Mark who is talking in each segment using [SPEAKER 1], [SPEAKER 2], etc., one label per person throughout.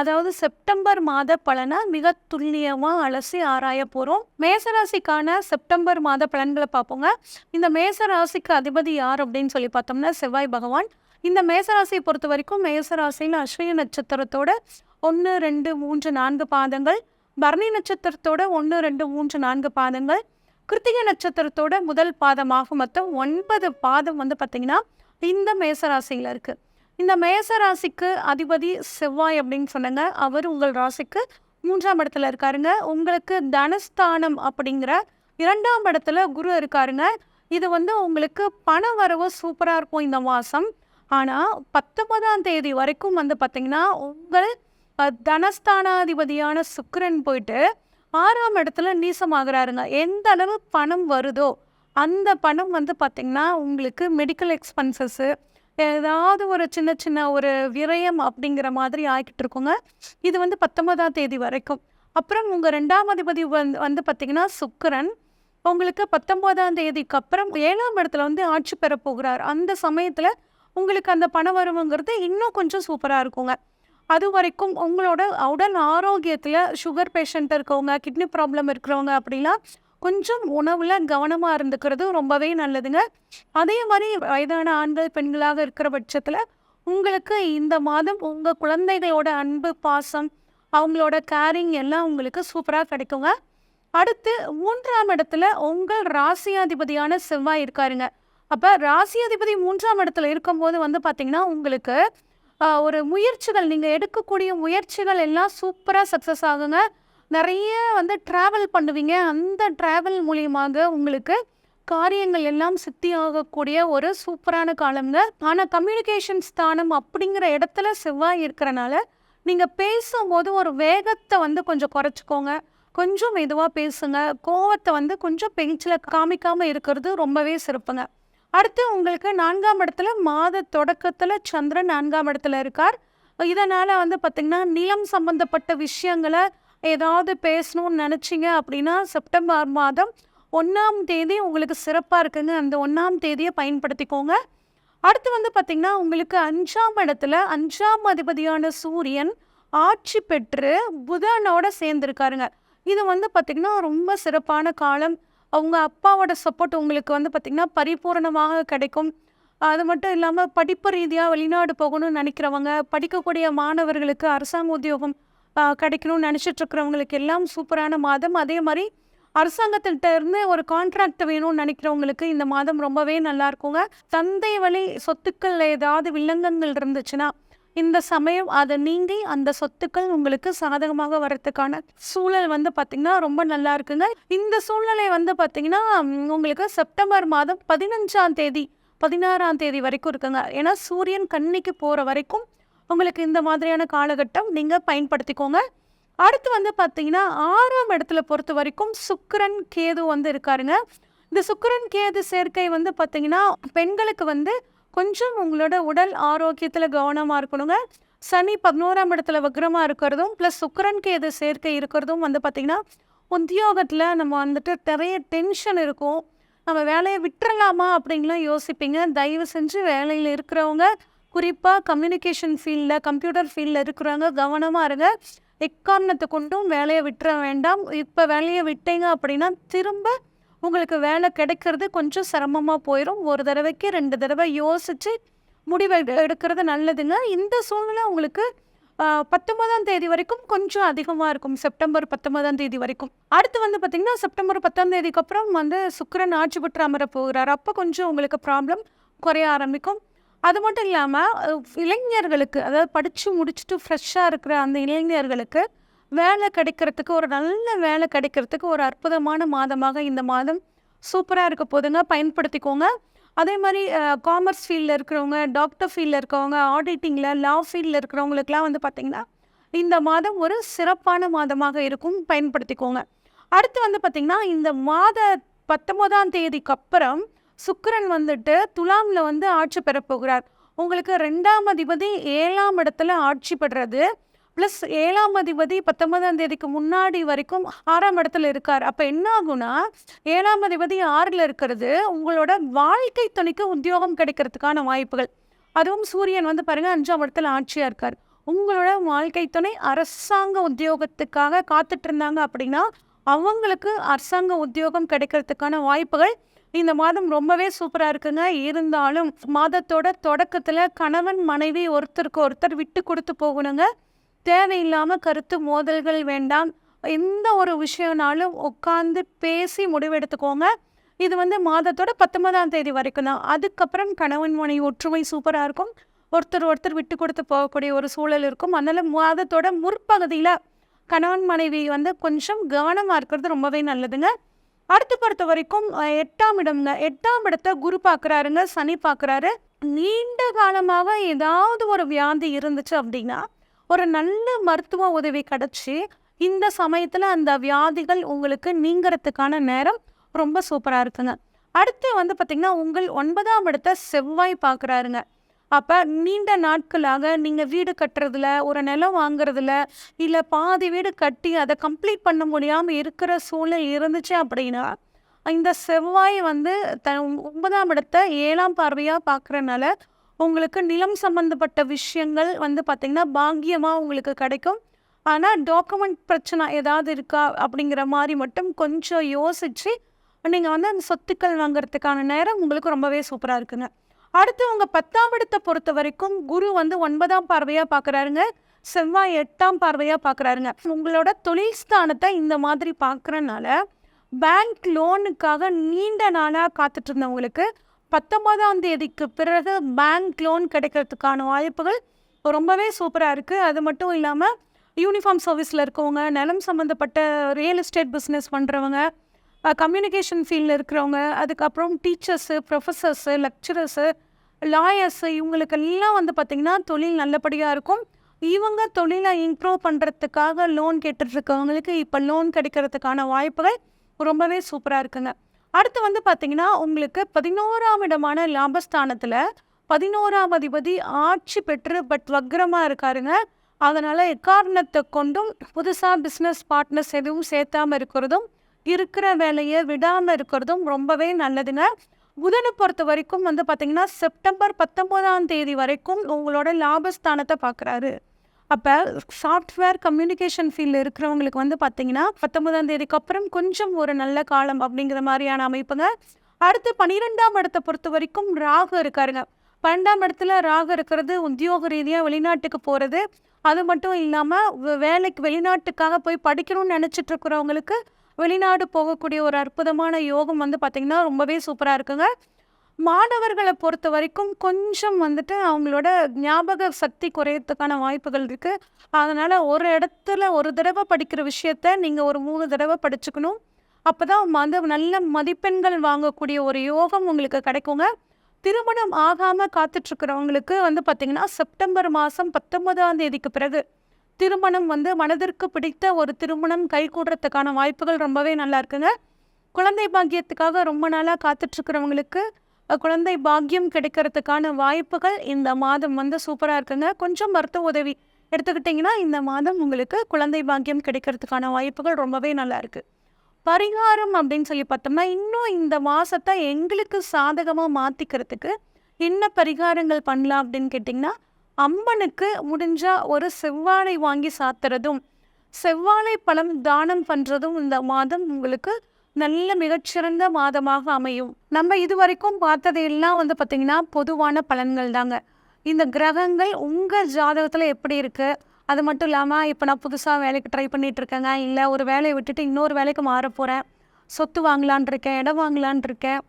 [SPEAKER 1] அதாவது செப்டம்பர் மாத பலனை மிக துல்லியமாக அலசி ஆராய போகிறோம் மேசராசிக்கான செப்டம்பர் மாத பலன்களை பார்ப்போங்க. இந்த மேசராசிக்கு அதிபதி யார் அப்படின்னு சொல்லி பார்த்தோம்னா செவ்வாய் பகவான். இந்த மேசராசியை பொறுத்த வரைக்கும் மேசராசியில் அஸ்வினி நட்சத்திரத்தோட ஒன்று ரெண்டு மூன்று நான்கு பாதங்கள். பரணி நட்சத்திரத்தோட ஒன்று ரெண்டு மூன்று நான்கு பாதங்கள். கிருத்திகை நட்சத்திரத்தோட முதல் பாதமாக மொத்தம் ஒன்பது பாதம் வந்து பார்த்திங்கன்னா இந்த மேசராசியில் இருக்குது இந்த மேச ராசிக்கு அதிபதி செவ்வாய் அப்படின்னு சொன்னங்க. அவர் உங்கள் ராசிக்கு மூன்றாம் இடத்துல இருக்காருங்க. உங்களுக்கு தனஸ்தானம் அப்படிங்கிற இரண்டாம் இடத்துல குரு இருக்காருங்க. இது வந்து உங்களுக்கு பண வரவு சூப்பராக இருக்கும் இந்த மாதம் ஆனால் பத்தொன்பதாம் தேதி வரைக்கும் வந்து பார்த்திங்கன்னா உங்கள் தனஸ்தானாதிபதியான சுக்கரன் போயிட்டு ஆறாம் இடத்துல நீசமாகிறாருங்க. எந்த அளவு பணம் வருதோ அந்த பணம் வந்து பார்த்திங்கன்னா உங்களுக்கு மெடிக்கல் எக்ஸ்பென்சஸ்ஸு ஏதாவது ஒரு சின்ன சின்ன ஒரு விரயம் அப்படிங்கிற மாதிரி ஆகிக்கிட்டு இருக்குங்க. இது வந்து பத்தொன்பதாம் தேதி வரைக்கும். அப்புறம் உங்கள் ரெண்டாம் அதிபதி வந்து வந்து பார்த்திங்கன்னா சுக்கரன். உங்களுக்கு பத்தொம்போதாம் தேதிக்கு அப்புறம் ஏழாம் இடத்துல வந்து ஆட்சி பெற போகிறார். அந்த சமயத்தில் உங்களுக்கு அந்த பண வரவுங்கிறது இன்னும் கொஞ்சம் சூப்பராக இருக்குங்க. அது வரைக்கும் உங்களோட உடல் ஆரோக்கியத்தில் சுகர் பேஷண்ட் இருக்கவங்க கிட்னி ப்ராப்ளம் இருக்கிறவங்க அப்படின்னா கொஞ்சம் உணவில் கவனமாக இருந்துக்கிறது ரொம்பவே நல்லதுங்க. அதே மாதிரி வயதான ஆண்கள் பெண்களாக இருக்கிற பட்சத்தில் உங்களுக்கு இந்த மாதம் உங்கள் குழந்தைகளோட அன்பு பாசம் அவங்களோட கேரிங் எல்லாம் உங்களுக்கு சூப்பராக கிடைக்குங்க. அடுத்து மூன்றாம் இடத்துல உங்கள் ராசியாதிபதியான செவ்வாய் இருக்காருங்க. அப்போ ராசியாதிபதி மூன்றாம் இடத்துல இருக்கும்போது வந்து பார்த்திங்கன்னா உங்களுக்கு ஒரு முயற்சிகள் நீங்கள் எடுக்கக்கூடிய முயற்சிகள் எல்லாம் சூப்பராக சக்ஸஸ் ஆகுங்க. நிறைய வந்து ட்ராவல் பண்ணுவீங்க. அந்த ட்ராவல் மூலியமாக உங்களுக்கு காரியங்கள் எல்லாம் சித்தியாகக்கூடிய ஒரு சூப்பரான காலம்ங்க. ஆனால் கம்யூனிகேஷன் ஸ்தானம் அப்படிங்கிற இடத்துல செவ்வாய் இருக்கிறனால நீங்கள் பேசும்போது ஒரு வேகத்தை வந்து கொஞ்சம் குறைச்சிக்கோங்க. கொஞ்சம் மெதுவாக பேசுங்க. கோவத்தை வந்து கொஞ்சம் பேச்சில் காமிக்காமல் இருக்கிறது ரொம்பவே சிறப்புங்க. அடுத்து உங்களுக்கு நான்காம் இடத்துல மாத தொடக்கத்தில் சந்திரன் நான்காம் இடத்துல இருக்கார். இதனால் வந்து பார்த்திங்கன்னா நிலம் சம்பந்தப்பட்ட விஷயங்களை ஏதாவது பேசணும்னு நினச்சிங்க அப்படின்னா செப்டம்பர் மாதம் ஒன்றாம் தேதி உங்களுக்கு சிறப்பாக இருக்குங்க. அந்த ஒன்றாம் தேதியை பயன்படுத்திக்கோங்க. அடுத்து வந்து பார்த்திங்கன்னா உங்களுக்கு அஞ்சாம் இடத்துல அஞ்சாம் அதிபதியான சூரியன் ஆட்சி பெற்று புதனோட சேர்ந்துருக்காருங்க. இது வந்து பார்த்திங்கன்னா ரொம்ப சிறப்பான காலம். அவங்க அப்பாவோட சப்போர்ட் உங்களுக்கு வந்து பார்த்திங்கன்னா பரிபூரணமாக கிடைக்கும். அது மட்டும் இல்லாமல் படிப்பு ரீதியாக வெளிநாடு போகணும்னு நினைக்கிறவங்க படிக்கக்கூடிய மாணவர்களுக்கு அரசாங்க உத்தியோகம் கிடைக்கணும்னு நினச்சிட்ருக்கிறவங்களுக்கு எல்லாம் சூப்பரான மாதம். அதே மாதிரி அரசாங்கத்திட்ட இருந்து ஒரு கான்ட்ராக்ட் வேணும்னு நினைக்கிறவங்களுக்கு இந்த மாதம் ரொம்பவே நல்லா இருக்குங்க தந்தை வழி சொத்துக்கள் ஏதாவது வில்லங்கங்கள் இருந்துச்சுன்னா இந்த சமயம் அதை நீங்கி அந்த சொத்துக்கள் உங்களுக்கு சாதகமாக வர்றதுக்கான சூழல் வந்து பார்த்திங்கன்னா ரொம்ப நல்லா இருக்குங்க இந்த சூழ்நிலை வந்து பார்த்திங்கன்னா உங்களுக்கு செப்டம்பர் மாதம் பதினஞ்சாம் தேதி பதினாறாம் தேதி வரைக்கும் இருக்குங்க. ஏன்னா சூரியன் கன்னிக்கு போகிற வரைக்கும் உங்களுக்கு இந்த மாதிரியான காலகட்டம் நீங்கள் பயன்படுத்திக்கோங்க. அடுத்து வந்து பார்த்தீங்கன்னா ஆறாம் இடத்துல பொறுத்த வரைக்கும் சுக்கரன் கேது வந்து இருக்காருங்க. இந்த சுக்கரன் கேது சேர்க்கை வந்து பார்த்தீங்கன்னா பெண்களுக்கு வந்து கொஞ்சம் உங்களோட உடல் ஆரோக்கியத்தில் கவனமாக இருக்கணுங்க. சனி பதினோராம் இடத்துல வக்ரமாக இருக்கிறதும் ப்ளஸ் சுக்கிரன் கேது சேர்க்கை இருக்கிறதும் வந்து பார்த்திங்கன்னா உத்தியோகத்தில் நம்ம வந்துட்டு நிறைய டென்ஷன் இருக்கும். நம்ம வேலையை விட்டுறலாமா அப்படின்லாம் யோசிப்பீங்க. தயவு செஞ்சு வேலையில் இருக்கிறவங்க குறிப்பாக கம்யூனிகேஷன் ஃபீல்டில் கம்ப்யூட்டர் ஃபீல்டில் இருக்கிறவங்க கவனமாக இருங்க. எக்காரணத்தை கொண்டும் வேலையை விட்டுற வேண்டாம். இப்போ வேலையை விட்டீங்க அப்படின்னா திரும்ப உங்களுக்கு வேலை கிடைக்கிறது கொஞ்சம் சிரமமாக போயிடும் ஒரு தடவைக்கு ரெண்டு தடவை யோசித்து முடிவு எடுக்கிறது நல்லதுங்க. இந்த சூழ்நிலை உங்களுக்கு பத்தொன்பதாம் தேதி வரைக்கும் கொஞ்சம் அதிகமாக இருக்கும். செப்டம்பர் பத்தொன்பதாம் தேதி வரைக்கும். அடுத்து வந்து பார்த்திங்கன்னா செப்டம்பர் பத்தாம் தேதிக்கு அப்புறம் வந்து சுக்கரன் ஆட்சி பெற்று அமர போகிறார். அப்போ கொஞ்சம் உங்களுக்கு ப்ராப்ளம் குறைய ஆரம்பிக்கும். அது மட்டும் இல்லாமல் இளைஞர்களுக்கு அதாவது படித்து முடிச்சுட்டு ஃப்ரெஷ்ஷாக இருக்கிற அந்த இளைஞர்களுக்கு வேலை கிடைக்கிறதுக்கு ஒரு நல்ல வேலை கிடைக்கிறதுக்கு ஒரு அற்புதமான மாதமாக இந்த மாதம் சூப்பராக இருக்க போதுங்க. பயன்படுத்திக்கோங்க. அதே மாதிரி காமர்ஸ் ஃபீல்டில் இருக்கிறவங்க டாக்டர் ஃபீல்டில் இருக்கிறவங்க ஆடிட்டிங்கில் லா ஃபீல்டில் இருக்கிறவங்களுக்குலாம் வந்து பார்த்திங்கன்னா இந்த மாதம் ஒரு சிறப்பான மாதமாக இருக்கும். பயன்படுத்திக்கோங்க. அடுத்து வந்து பார்த்திங்கன்னா இந்த மாத பத்தொன்பதாம் தேதிக்கு அப்புறம் சுக்கரன் வந்துட்டு துலாமில் வந்து ஆட்சி பெறப்போகிறார் உங்களுக்கு ரெண்டாம் அதிபதி ஏழாம் இடத்துல ஆட்சி பெறுறது. ப்ளஸ் ஏழாம் அதிபதி பத்தொன்பதாம் தேதிக்கு முன்னாடி வரைக்கும் ஆறாம் இடத்துல இருக்கார். அப்போ என்ன ஆகும்னா ஏழாம் அதிபதி ஆறில் இருக்கிறது உங்களோட வாழ்க்கை துணைக்கு உத்தியோகம் கிடைக்கிறதுக்கான வாய்ப்புகள். அதுவும் சூரியன் வந்து பாருங்க அஞ்சாம் இடத்துல ஆட்சியாக இருக்கார். உங்களோட வாழ்க்கை துணை அரசாங்க உத்தியோகத்துக்காக காத்துட்டு இருந்தாங்க அப்படின்னா அவங்களுக்கு அரசாங்க உத்தியோகம் கிடைக்கிறதுக்கான வாய்ப்புகள் இந்த மாதம் ரொம்பவே சூப்பராக இருக்குங்க. இருந்தாலும் மாதத்தோட தொடக்கத்தில் கணவன் மனைவி ஒருத்தருக்கு ஒருத்தர் விட்டு கொடுத்து போகணுங்க. தேவையில்லாமல் கருத்து மோதல்கள் வேண்டாம். எந்த ஒரு விஷயம்னாலும் உட்காந்து பேசி முடிவெடுத்துக்கோங்க. இது வந்து மாதத்தோட பத்தொன்பதாம் தேதி வரைக்கும் தான். அதுக்கப்புறம் கணவன் மனைவி ஒற்றுமை சூப்பராக இருக்கும். ஒருத்தர் ஒருத்தர் விட்டு கொடுத்து போகக்கூடிய ஒரு சூழல் இருக்கும். அதனால் மாதத்தோட முற்பகுதியில் கணவன் மனைவி வந்து கொஞ்சம் கவனமாக இருக்கிறது ரொம்பவே நல்லதுங்க. அடுத்து பொறுத்த வரைக்கும் எட்டாம் இடம்ங்க எட்டாம் இடத்தை குரு பார்க்குறாருங்க சனி பார்க்குறாரு. நீண்ட காலமாக ஏதாவது ஒரு வியாதி இருந்துச்சு அப்படின்னா ஒரு நல்ல மருத்துவ உதவி கிடச்சி இந்த சமயத்தில் அந்த வியாதிகள் உங்களுக்கு நீங்கிறதுக்கான நேரம் ரொம்ப சூப்பராக இருக்குங்க. அடுத்து வந்து பார்த்திங்கன்னா உங்கள் ஒன்பதாம் இடத்தை செவ்வாய் பார்க்குறாருங்க. அப்போ நீண்ட நாட்களாக நீங்கள் வீடு கட்டுறதுல ஒரு நிலம் வாங்குறதுல இல்லை பாதி வீடு கட்டி அதை கம்ப்ளீட் பண்ண முடியாமல் இருக்கிற சூழ்நிலை இருந்துச்சு அப்படின்னா இந்த செவ்வாய் வந்து த ஒன்பதாம் இடத்தை ஏழாம் பார்வையாக பார்க்குறனால உங்களுக்கு நிலம் சம்மந்தப்பட்ட விஷயங்கள் வந்து பார்த்திங்கன்னா பாங்கியமாக உங்களுக்கு கிடைக்கும். ஆனால் டாக்குமெண்ட் பிரச்சனை ஏதாவது இருக்கா அப்படிங்கிற மாதிரி மட்டும் கொஞ்சம் யோசித்து நீங்கள் வந்து அந்த சொத்துக்கள் வாங்குறதுக்கான நேரம் உங்களுக்கு ரொம்பவே சூப்பராக இருக்குங்க. அடுத்து உங்க பத்தாம் இடத்தை பொறுத்த வரைக்கும் குரு வந்து ஒன்பதாம் பார்வையாக பாக்குறாருங்க. செவ்வாய் எட்டாம் பார்வையாக பாக்குறாருங்க. உங்களோட தொழில் ஸ்தானத்தை இந்த மாதிரி பார்க்குறனால பேங்க் லோனுக்காக நீண்ட நாளாக காத்துட்டு இருந்தவங்களுக்கு பத்தொன்பதாம் தேதிக்கு பிறகு பேங்க் லோன் கிடைக்கிறதுக்கான வாய்ப்புகள் ரொம்பவே சூப்பராக இருக்குது அது மட்டும் இல்லாமல் யூனிஃபார்ம் சர்வீஸில் இருக்கவங்க நிலம் சம்மந்தப்பட்ட ரியல் எஸ்டேட் பிஸ்னஸ் பண்ணுறவங்க கம்யூனிகேஷன் ஃபீல்டில் இருக்கிறவங்க அதுக்கப்புறம் டீச்சர்ஸு ப்ரொஃபஸர்ஸு லெக்சரர்ஸு லாயர்ஸு இவங்களுக்கெல்லாம் வந்து பார்த்திங்கன்னா தொழில் நல்லபடியாக இருக்கும். இவங்க தொழிலை இம்ப்ரூவ் பண்ணுறதுக்காக லோன் கேட்டுட்ருக்கவங்களுக்கு இப்போ லோன் கிடைக்கிறதுக்கான வாய்ப்புகள் ரொம்பவே சூப்பராக இருக்குங்க. அடுத்து வந்து பார்த்திங்கன்னா உங்களுக்கு பதினோராம் இடமான லாபஸ்தானத்தில் பதினோராம் அதிபதி ஆட்சி பெற்று பட் வக்ரமாக இருக்காருங்க. அதனால் எக்காரணத்தை கொண்டும் புதுசாக பிஸ்னஸ் பார்ட்னர்ஸ் எதுவும் சேர்த்தாமல் இருக்கிறதும் இருக்கிற வேலையை விடாமல் இருக்கிறதும் ரொம்பவே நல்லதுங்க. புதனை பொறுத்த வரைக்கும் வந்து பார்த்திங்கன்னா செப்டம்பர் பத்தொம்போதாம் தேதி வரைக்கும் உங்களோட லாபஸ்தானத்தை பார்க்குறாரு அப்போ சாஃப்ட்வேர் கம்யூனிகேஷன் ஃபீல்டில் இருக்கிறவங்களுக்கு வந்து பார்த்தீங்கன்னா பத்தொன்பதாம் தேதிக்கு அப்புறம் கொஞ்சம் ஒரு நல்ல காலம் அப்படிங்கிற மாதிரியான அமைப்புங்க. அடுத்து பன்னிரெண்டாம் இடத்தை பொறுத்த வரைக்கும் ராகு இருக்காருங்க. பன்னெண்டாம் இடத்துல ராகு இருக்கிறது உத்தியோக ரீதியாக வெளிநாட்டுக்கு போகிறது அது மட்டும் இல்லாமல் வேலைக்கு வெளிநாட்டுக்காக போய் படிக்கணும்னு நினச்சிட்டு இருக்கிறவங்களுக்கு வெளிநாடு போகக்கூடிய ஒரு அற்புதமான யோகம் வந்து பார்த்திங்கன்னா ரொம்பவே சூப்பராக இருக்குங்க. மாணவர்களை பொறுத்த வரைக்கும் கொஞ்சம் வந்துட்டு அவங்களோட ஞாபக சக்தி குறையறதுக்கான வாய்ப்புகள் இருக்குது அதனால் ஒரு இடத்துல ஒரு தடவை படிக்கிற விஷயத்த நீங்கள் ஒரு மூணு தடவை படிச்சுக்கணும். அப்போ தான் வந்து நல்ல மதிப்பெண்கள் வாங்கக்கூடிய ஒரு யோகம் உங்களுக்கு கிடைக்குங்க. திருமணம் ஆகாமல் காத்துட்ருக்கிறவங்களுக்கு வந்து பார்த்திங்கன்னா செப்டம்பர் மாதம் பத்தொன்பதாம் தேதிக்கு பிறகு திருமணம் வந்து மனதிற்கு பிடித்த ஒரு திருமணம் கைகூடுறதுக்கான வாய்ப்புகள் ரொம்பவே நல்லா இருக்குங்க. குழந்தை பாக்கியத்துக்காக ரொம்ப நாளாக காத்துட்ருக்கிறவங்களுக்கு குழந்தை பாக்கியம் கிடைக்கிறதுக்கான வாய்ப்புகள் இந்த மாதம் வந்து சூப்பராக இருக்குங்க. கொஞ்சம் மருத்துவ உதவி எடுத்துக்கிட்டிங்கன்னா இந்த மாதம் உங்களுக்கு குழந்தை பாக்கியம் கிடைக்கிறதுக்கான வாய்ப்புகள் ரொம்பவே நல்லா இருக்குது பரிகாரம் அப்படின்னு சொல்லி பார்த்தோம்னா இன்னும் இந்த மாதத்தை எங்களுக்கு சாதகமாக மாற்றிக்கிறதுக்கு என்ன பரிகாரங்கள் பண்ணலாம் அப்படின்னு கேட்டிங்கன்னா அம்மனுக்கு முடிஞ்சால் ஒரு செவ்வாழை வாங்கி சாத்துறதும் செவ்வாழை பழம் தானம் பண்ணுறதும் இந்த மாதம் உங்களுக்கு நல்ல மிகச்சிறந்த மாதமாக அமையும். நம்ம இதுவரைக்கும் வரைக்கும் பார்த்ததையெல்லாம் வந்து பார்த்திங்கன்னா பொதுவான பலன்கள் தாங்க. இந்த கிரகங்கள் உங்கள் ஜாதகத்தில் எப்படி இருக்குது அது மட்டும் இல்லாமல் இப்போ நான் புதுசாக வேலைக்கு ட்ரை பண்ணிகிட்ருக்கேங்க இருக்கேங்க. இல்லை ஒரு வேலையை விட்டுட்டு இன்னொரு வேலைக்கு மாற போகிறேன் சொத்து வாங்கலான் இருக்கேன் இடம் வாங்கலான் இருக்கேன்.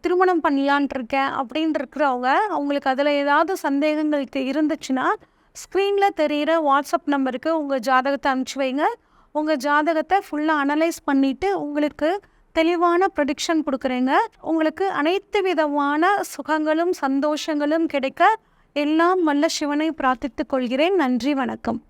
[SPEAKER 1] திருமணம் பண்ணலான் இருக்கேன் அப்படின்னு இருக்கிறவங்க அவங்களுக்கு அதில் ஏதாவது சந்தேகங்களுக்கு இருந்துச்சுன்னா ஸ்க்ரீனில் தெரிகிற வாட்ஸ்அப் நம்பருக்கு உங்கள் ஜாதகத்தை அனுப்பிச்சி வைங்க. உங்கள் ஜாதகத்தை ஃபுல்லாக அனலைஸ் பண்ணிவிட்டு உங்களுக்கு தெளிவான ப்ரொடிக்ஷன் கொடுக்குறேங்க. உங்களுக்கு அனைத்து விதமான சுகங்களும் சந்தோஷங்களும் கிடைக்க எல்லாம் வல்ல சிவனை பிரார்த்தித்துக் கொள்கிறேன். நன்றி வணக்கம்.